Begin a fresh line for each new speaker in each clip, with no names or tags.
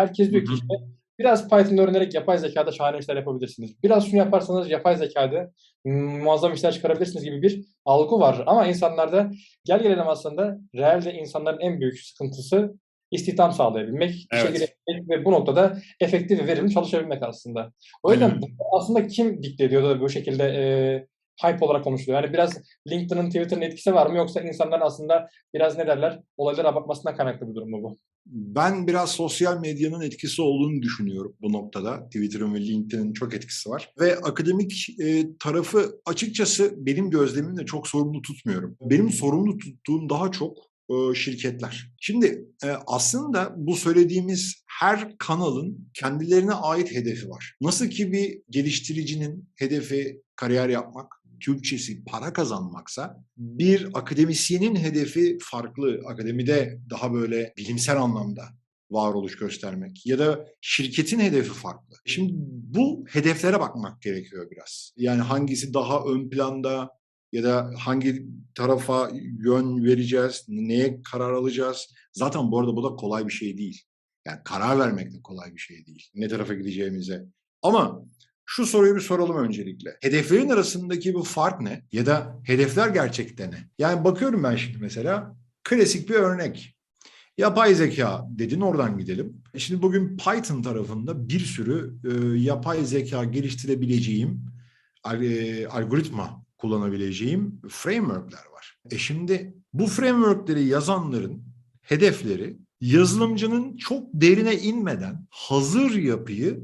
herkes diyor ki işte biraz Python öğrenerek yapay zekada şahane işler yapabilirsiniz. Biraz şunu yaparsanız yapay zekada muazzam işler çıkarabilirsiniz gibi bir algı var. Ama insanlarda gel gelelim aslında realde insanların en büyük sıkıntısı istihdam sağlayabilmek,
Evet.
ve bu noktada efektif ve verimli çalışabilmek aslında. O yüzden bu aslında kim dikte ediyor da bu şekilde e, hype olarak konuşuluyor? Yani biraz LinkedIn'ın, Twitter'ın etkisi var mı yoksa insanların aslında biraz ne derler olaylara abartmasından kaynaklı bir durum mu bu?
Ben biraz sosyal medyanın etkisi olduğunu düşünüyorum bu noktada. Twitter'ın ve LinkedIn'in çok etkisi var. Ve akademik e, tarafı açıkçası benim gözlemimle çok sorumlu tutmuyorum. Benim sorumlu tuttuğum daha çok e, şirketler. Şimdi e, aslında bu söylediğimiz her kanalın kendilerine ait hedefi var. Nasıl ki bir geliştiricinin hedefi kariyer yapmak, Türkçesi para kazanmaksa bir akademisyenin hedefi farklı. Akademide daha böyle bilimsel anlamda varoluş göstermek ya da şirketin hedefi farklı. Şimdi bu hedeflere bakmak gerekiyor biraz. Yani hangisi daha ön planda ya da hangi tarafa yön vereceğiz, neye karar alacağız. Zaten bu arada bu da kolay bir şey değil. Yani karar vermek de kolay bir şey değil. Ne tarafa gideceğimize. Ama şu soruyu bir soralım öncelikle. Hedeflerin arasındaki bu fark ne? Ya da hedefler gerçekte ne? Yani bakıyorum ben şimdi mesela klasik bir örnek. Yapay zeka dedin oradan gidelim. E Şimdi bugün Python tarafında bir sürü e, yapay zeka geliştirebileceğim e, algoritma kullanabileceğim frameworkler var. E şimdi bu frameworkleri yazanların hedefleri yazılımcının çok derine inmeden hazır yapıyı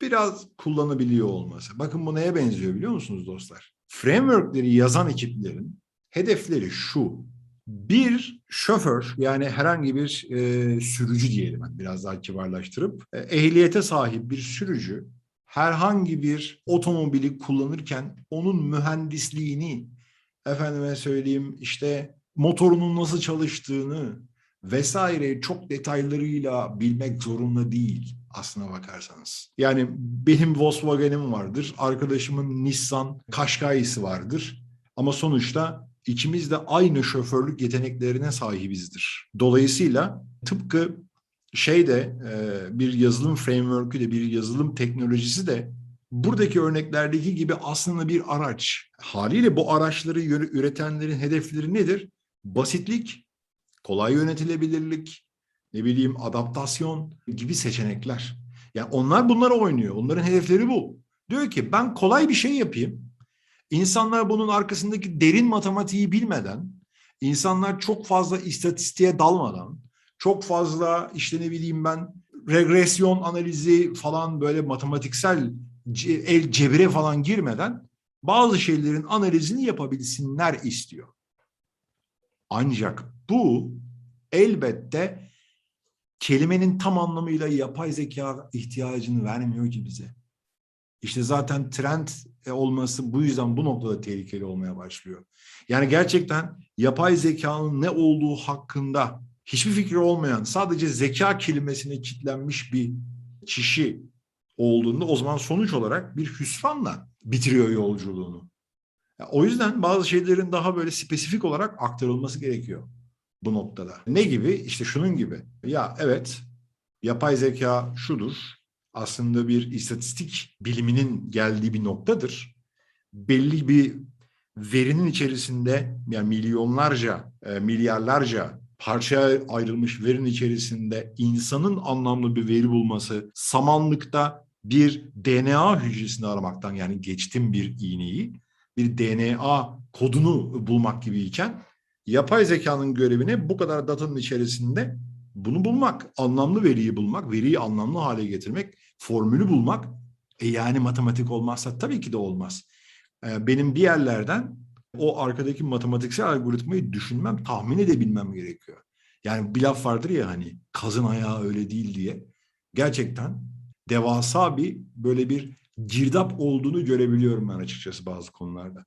biraz kullanabiliyor olması. Bakın bu neye benziyor biliyor musunuz dostlar? Frameworkleri yazan ekiplerin hedefleri şu. Bir şoför yani herhangi bir e, sürücü diyelim hani biraz daha kibarlaştırıp e, ehliyete sahip bir sürücü herhangi bir otomobili kullanırken onun mühendisliğini efendime söyleyeyim işte motorunun nasıl çalıştığını vesaire çok detaylarıyla bilmek zorunda değil aslına bakarsanız. Yani benim Volkswagen'im vardır, arkadaşımın Nissan Qashqai'si vardır ama sonuçta ikimiz de aynı şoförlük yeteneklerine sahibizdir. Dolayısıyla tıpkı şeyde e, bir yazılım framework'ü de bir yazılım teknolojisi de buradaki örneklerdeki gibi aslında bir araç. Haliyle bu araçları üretenlerin hedefleri nedir? Basitlik, kolay yönetilebilirlik, ne bileyim adaptasyon gibi seçenekler. Yani onlar bunları oynuyor. Onların hedefleri bu. Diyor ki ben kolay bir şey yapayım. İnsanlar bunun arkasındaki derin matematiği bilmeden, insanlar çok fazla istatistiğe dalmadan, çok fazla işte ne bileyim ben regresyon analizi falan böyle matematiksel el cebire falan girmeden bazı şeylerin analizini yapabilsinler istiyor. Ancak bu elbette kelimenin tam anlamıyla yapay zeka ihtiyacını vermiyor ki bize. İşte zaten trend olması bu yüzden bu noktada tehlikeli olmaya başlıyor. Yani gerçekten yapay zekanın ne olduğu hakkında hiçbir fikri olmayan, sadece zeka kelimesine kitlenmiş bir kişi olduğunda o zaman sonuç olarak bir hüsranla bitiriyor yolculuğunu. O yüzden bazı şeylerin daha böyle spesifik olarak aktarılması gerekiyor bu noktada. Ne gibi? İşte şunun gibi. Ya evet yapay zeka şudur. Aslında bir istatistik biliminin geldiği bir noktadır. Belli bir verinin içerisinde yani milyonlarca, e, milyarlarca parçaya ayrılmış verinin içerisinde insanın anlamlı bir veri bulması, samanlıkta bir DNA hücresini aramaktan yani geçtim bir iğneyi, bir DNA kodunu bulmak gibiyken yapay zekanın görevine bu kadar datanın içerisinde bunu bulmak, anlamlı veriyi bulmak, veriyi anlamlı hale getirmek, formülü bulmak. E yani matematik olmazsa tabii ki de olmaz. E, benim bir yerlerden o arkadaki matematiksel algoritmayı düşünmem, tahmin edebilmem gerekiyor. Yani bir laf vardır ya hani kazın ayağı öyle değil diye. Gerçekten devasa bir böyle bir girdap olduğunu görebiliyorum ben açıkçası bazı konularda.